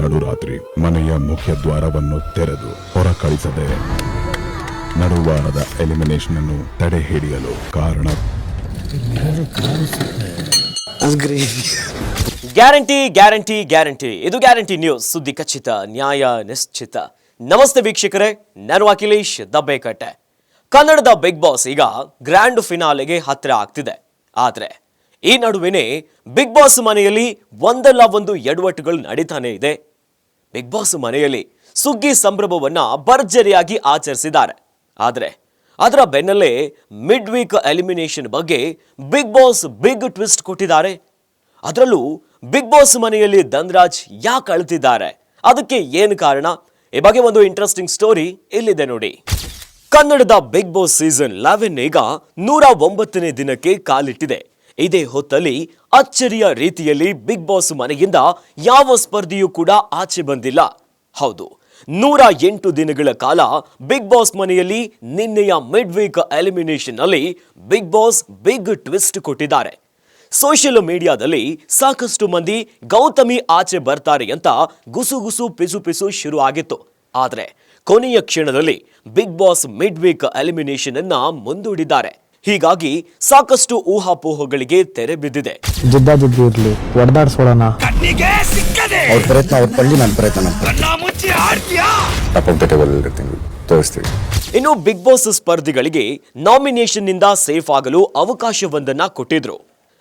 ನಡುರಾತ್ರಿ ಮನೆಯ ಮುಖ್ಯ ದ್ವಾರವನ್ನು ತೆರೆದು ಹೊರ ಕಳಿಸದೆ ನಡುವಾರದ ಎಲಿಮಿನೇಷನ್ ಅನ್ನು ತಡೆ ಹಿಡಿಯಲು ಕಾರಣ ಗ್ಯಾರಂಟಿ ಗ್ಯಾರಂಟಿ ಗ್ಯಾರಂಟಿ. ಇದು ಗ್ಯಾರಂಟಿ ನ್ಯೂಸ್. ಸುದ್ದಿ ಖಚಿತ, ನ್ಯಾಯ ನಿಶ್ಚಿತ. ನಮಸ್ತೆ ವೀಕ್ಷಕರೇ, ನಾನು ಅಖಿಲೇಶ್ ದಬ್ಬೆಕಟ್ಟೆ. ಕನ್ನಡದ ಬಿಗ್ ಬಾಸ್ ಈಗ ಗ್ರ್ಯಾಂಡ್ ಫಿನಾಲೆಗೆ ಹತ್ತಿರ ಆಗ್ತಿದೆ. ಆದ್ರೆ ಈ ನಡುವೆನೇ ಬಿಗ್ ಬಾಸ್ ಮನೆಯಲ್ಲಿ ಒಂದಲ್ಲ ಒಂದು ಎಡವಟ್ಟುಗಳು ನಡೀತಾನೆ ಇದೆ. ಬಿಗ್ ಬಾಸ್ ಮನೆಯಲ್ಲಿ ಸುಗ್ಗಿ ಸಂಭ್ರಮವನ್ನು ಭರ್ಜರಿಯಾಗಿ ಆಚರಿಸಿದ್ದಾರೆ. ಆದರೆ ಅದರ ಬೆನ್ನಲ್ಲೇ ಮಿಡ್ ವೀಕ್ ಎಲಿಮಿನೇಷನ್ ಬಗ್ಗೆ ಬಿಗ್ ಬಾಸ್ ಬಿಗ್ ಟ್ವಿಸ್ಟ್ ಕೊಟ್ಟಿದ್ದಾರೆ. ಅದರಲ್ಲೂ ಬಿಗ್ ಬಾಸ್ ಮನೆಯಲ್ಲಿ ಧನ್ರಾಜ್ ಯಾಕೆ ಅಳ್ತಿದ್ದಾರೆ? ಅದಕ್ಕೆ ಏನು ಕಾರಣ? ಈ ಬಗ್ಗೆ ಒಂದು ಇಂಟ್ರೆಸ್ಟಿಂಗ್ ಸ್ಟೋರಿ ಇಲ್ಲಿದೆ ನೋಡಿ. ಕನ್ನಡದ ಬಿಗ್ ಬಾಸ್ ಸೀಸನ್ ಲೆವೆನ್ ಈಗ ನೂರ ಒಂಬತ್ತನೇ ದಿನಕ್ಕೆ ಕಾಲಿಟ್ಟಿದೆ. ಇದೇ ಹೊತ್ತಲ್ಲಿ ಅಚ್ಚರಿಯ ರೀತಿಯಲ್ಲಿ ಬಿಗ್ ಬಾಸ್ ಮನೆಯಿಂದ ಯಾವ ಸ್ಪರ್ಧಿಯೂ ಕೂಡ ಆಚೆ ಬಂದಿಲ್ಲ. ಹೌದು, ನೂರ ಎಂಟು ದಿನಗಳ ಕಾಲ ಬಿಗ್ ಬಾಸ್ ಮನೆಯಲ್ಲಿ ನಿನ್ನೆಯ ಮಿಡ್ ವೀಕ್ ಎಲಿಮಿನೇಷನ್ ಅಲ್ಲಿ ಬಿಗ್ ಬಾಸ್ ಬಿಗ್ ಟ್ವಿಸ್ಟ್ ಕೊಟ್ಟಿದ್ದಾರೆ. ಸೋಷಿಯಲ್ ಮೀಡಿಯಾದಲ್ಲಿ ಸಾಕಷ್ಟು ಮಂದಿ ಗೌತಮಿ ಆಚೆ ಬರ್ತಾರೆ ಅಂತ ಗುಸುಗುಸು ಪಿಸು ಪಿಸು ಶುರು ಆಗಿತ್ತು. ಆದರೆ ಕೊನೆಯ ಕ್ಷಣದಲ್ಲಿ Bigg Boss mid week elimination ಅನ್ನ ಮುಂದೂಡಿದ್ದಾರೆ. ಹೀಗಾಗಿ ಸಾಕಷ್ಟು ಊಹಾಪೋಹಗಳಿಗೆ ತೆರೆ ಬಿದ್ದಿದೆ. ಜಿದ್ದಾಜಿದ್ದಿ ಇರಲಿ ಹೊಡೆದಾಡ್ಸೋಳಣ ಅವ್ರ ಪ್ರಯತ್ನ ಅವ್ರ ಪಳ್ಳಿ ನನ್ನ ಪ್ರಯತ್ನ ನಮ್ಮ ಟಾಪ್ ಆಫ್ ದ ಟೇಬಲ್ ಇರ್ತೀನಿ ತೋರಿಸ್ತೀವಿ. ಇನ್ನು ಬಿಗ್ ಬಾಸ್ ಸ್ಪರ್ಧಿಗಳಿಗೆ ನಾಮಿನೇಷನ್ನಿಂದ ಸೇಫ್ ಆಗಲು ಅವಕಾಶವೊಂದನ್ನ ಕೊಟ್ಟಿದ್ರು.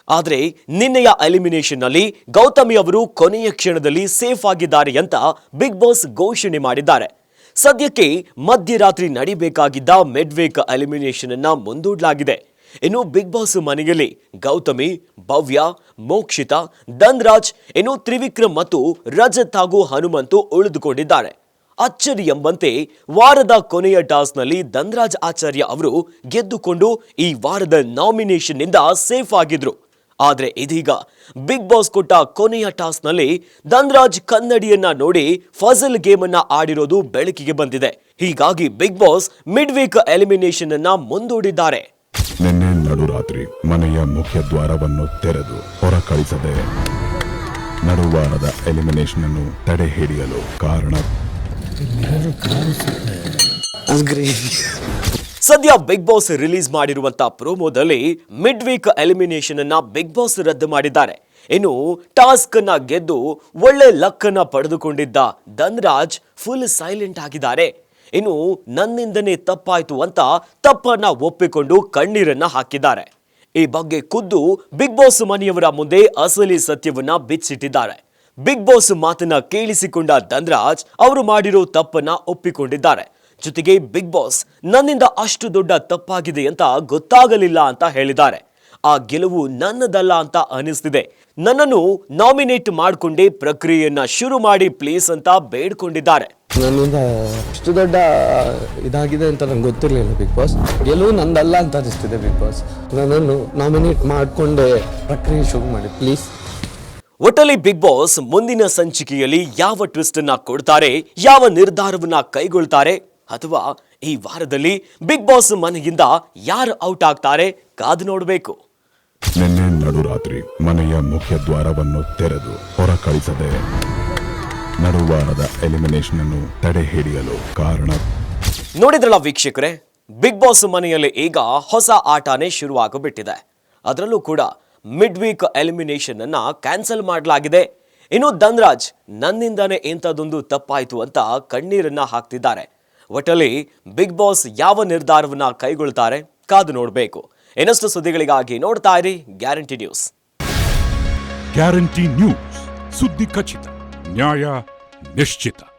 ಆದ್ರೆ ನಿನ್ನೆಯ ಎಲಿಮಿನೇಷನ್ನಲ್ಲಿ ಗೌತಮಿ ಅವರು ಕೊನೆಯ ಕ್ಷಣದಲ್ಲಿ ಸೇಫ್ ಆಗಿದ್ದಾರೆ ಅಂತ ಬಿಗ್ ಬಾಸ್ ಘೋಷಣೆ ಮಾಡಿದ್ದಾರೆ. ಸದ್ಯಕ್ಕೆ ಮಧ್ಯರಾತ್ರಿ ನಡಿಬೇಕಾಗಿದ್ದ ಮೆಡ್ವೇಕ್ ಎಲಿಮಿನೇಷನ್ ಅನ್ನ ಮುಂದೂಡಲಾಗಿದೆ. ಇನ್ನು ಬಿಗ್ ಬಾಸ್ ಮನೆಯಲ್ಲಿ ಗೌತಮಿ, ಭವ್ಯ, ಮೋಕ್ಷಿತಾ, ಧನ್ರಾಜ್, ಇನ್ನು ತ್ರಿವಿಕ್ರಮ್ ಮತ್ತು ರಜತ್ ಹಾಗೂ ಹನುಮಂತು ಉಳಿದುಕೊಂಡಿದ್ದಾರೆ. ಅಚ್ಚರಿ ಎಂಬಂತೆ ವಾರದ ಕೊನೆಯ ಟಾಸ್ನಲ್ಲಿ ಧನ್ರಾಜ್ ಆಚಾರ್ಯ ಅವರು ಗೆದ್ದುಕೊಂಡು ಈ ವಾರದ ನಾಮಿನೇಷನ್ನಿಂದ ಸೇಫ್ ಆಗಿದ್ರು. ಆದ್ರೆ ಇದೀಗ ಬಿಗ್ ಬಾಸ್ ಕೊಟ್ಟ ಕೊನೆಯ ಟಾಸ್ನಲ್ಲಿ ಧನ್ರಾಜ್ ಕನ್ನಡಿಯನ್ನ ನೋಡಿ ಫಜಲ್ ಗೇಮ್ ಅನ್ನ ಆಡಿರೋದು ಬೆಳಕಿಗೆ ಬಂದಿದೆ. ಹೀಗಾಗಿ Bigg Boss mid week elimination ಅನ್ನ ಮುಂದೂಡಿದ್ದಾರೆ. ನಿನ್ನೆ ನಡುರಾತ್ರಿ ಮನೆಯ ಮುಖ್ಯ ದ್ವಾರವನ್ನು ತೆರೆದು ಹೊರ ಕಳಿಸದೆ ನಡುವಾರದ ಎಲಿಮಿನೇಷನ್ ಅನ್ನು ತಡೆ ಹಿಡಿಯಲು ಕಾರಣ ಸದ್ಯ ಬಿಗ್ ಬಾಸ್ ರಿಲೀಸ್ ಮಾಡಿರುವಂತ ಪ್ರೋಮೋದಲ್ಲಿ ಮಿಡ್ ವೀಕ್ ಎಲಿಮಿನೇಷನ್ ಅನ್ನ ಬಿಗ್ ಬಾಸ್ ರದ್ದು ಮಾಡಿದ್ದಾರೆ. ಇನ್ನು ಟಾಸ್ಕ್ ಅನ್ನ ಗೆದ್ದು ಒಳ್ಳೆ ಲಕ್ ಅನ್ನ ಪಡೆದುಕೊಂಡಿದ್ದ ಧನ್ರಾಜ್ ಫುಲ್ ಸೈಲೆಂಟ್ ಆಗಿದ್ದಾರೆ. ಇನ್ನು ನನ್ನಿಂದನೇ ತಪ್ಪಾಯ್ತು ಅಂತ ತಪ್ಪನ್ನ ಒಪ್ಪಿಕೊಂಡು ಕಣ್ಣೀರನ್ನ ಹಾಕಿದ್ದಾರೆ. ಈ ಬಗ್ಗೆ ಖುದ್ದು ಬಿಗ್ ಬಾಸ್ ಮನೆಯವರ ಮುಂದೆ ಅಸಲಿ ಸತ್ಯವನ್ನ ಬಿಚ್ಚಿಟ್ಟಿದ್ದಾರೆ. ಬಿಗ್ ಬಾಸ್ ಮಾತನ್ನ ಕೇಳಿಸಿಕೊಂಡ ಧನ್ರಾಜ್ ಅವರು ಮಾಡಿರೋ ತಪ್ಪನ್ನ ಒಪ್ಪಿಕೊಂಡಿದ್ದಾರೆ. ಜೊತೆಗೆ ಬಿಗ್ ಬಾಸ್ ನನ್ನಿಂದ ಅಷ್ಟು ದೊಡ್ಡ ತಪ್ಪಾಗಿದೆ ಅಂತ ಗೊತ್ತಾಗಲಿಲ್ಲ ಅಂತ ಹೇಳಿದ್ದಾರೆ. ಆ ಗೆಲುವು ನನ್ನದಲ್ಲ ಅಂತ ಅನಿಸ್ತಿದೆ. ನನ್ನನ್ನು ನಾಮಿನೇಟ್ ಮಾಡಿಕೊಂಡೇ ಪ್ರಕ್ರಿಯೆಯನ್ನ ಶುರು ಮಾಡಿ ಪ್ಲೀಸ್ ಅಂತ ಬೇಡ್ಕೊಂಡಿದ್ದಾರೆ. ನನ್ನಿಂದ ಅಷ್ಟು ದೊಡ್ಡ ಇದಾಗಿದೆ ಅಂತ ನಂಗೆ ಗೊತ್ತಿರಲಿಲ್ಲ ಬಿಗ್ ಬಾಸ್ ಗೆಲುವು ನಂದಲ್ಲ ಅಂತ ಅನಿಸ್ತಿದೆ ಬಿಗ್ ಬಾಸ್ ನನ್ನನ್ನು ನಾಮಿನೇಟ್ ಮಾಡಿಕೊಂಡೇ ಪ್ರಕ್ರಿಯೆ ಶುರು ಮಾಡಿ ಪ್ಲೀಸ್. ಒಟ್ಟಲ್ಲಿ ಬಿಗ್ ಬಾಸ್ ಮುಂದಿನ ಸಂಚಿಕೆಯಲ್ಲಿ ಯಾವ ಟ್ವಿಸ್ಟ್ ಅನ್ನ ಕೊಡ್ತಾರೆ ಯಾವ ನಿರ್ಧಾರವನ್ನ ಕೈಗೊಳ್ತಾರೆ ಅಥವಾ ಈ ವಾರದಲ್ಲಿ ಬಿಗ್ ಬಾಸ್ ಮನೆಯಿಂದ ಯಾರು ಔಟ್ ಆಗ್ತಾರೆ ಕಾದು ನೋಡಬೇಕು. ನಿನ್ನೆ ನಡುರಾತ್ರಿ ಮನೆಯ ಮುಖ್ಯ ದ್ವಾರವನ್ನು ತೆರೆದು ಹೊರ ಕಳಿಸದೆ ನಡುವಾರದ ಎಲಿಮಿನೇಷನ್ ಅನ್ನು ತಡೆ ಹಿಡಿಯಲು ಕಾರಣ. ನೋಡಿದ್ರಲ್ಲ ವೀಕ್ಷಕರೇ ಬಿಗ್ ಬಾಸ್ ಮನೆಯಲ್ಲಿ ಈಗ ಹೊಸ ಆಟನೇ ಶುರುವಾಗಬಿಟ್ಟಿದೆ. ಅದರಲ್ಲೂ ಕೂಡ ಮಿಡ್ ವೀಕ್ ಎಲಿಮಿನೇಷನ್ ಅನ್ನ ಕ್ಯಾನ್ಸಲ್ ಮಾಡಲಾಗಿದೆ. ಇನ್ನು ಧನ್ರಾಜ್ ನನ್ನಿಂದಾನೇ ಇಂಥದ್ದೊಂದು ತಪ್ಪಾಯಿತು ಅಂತ ಕಣ್ಣೀರನ್ನ ಹಾಕ್ತಿದ್ದಾರೆ. ಒಟ್ಟಲ್ಲಿ ಬಿಗ್ ಬಾಸ್ ಯಾವ ನಿರ್ಧಾರವನ್ನ ಕೈಗೊಳ್ತಾರೆ ಕಾದು ನೋಡಬೇಕು. ಇನ್ನಷ್ಟು ಸುದ್ದಿಗಳಿಗಾಗಿ ನೋಡ್ತಾ ಇರಿ ಗ್ಯಾರಂಟಿ ನ್ಯೂಸ್. Guarantee news. ಸುದ್ದಿ ಖಚಿತ, ನ್ಯಾಯ ನಿಶ್ಚಿತ.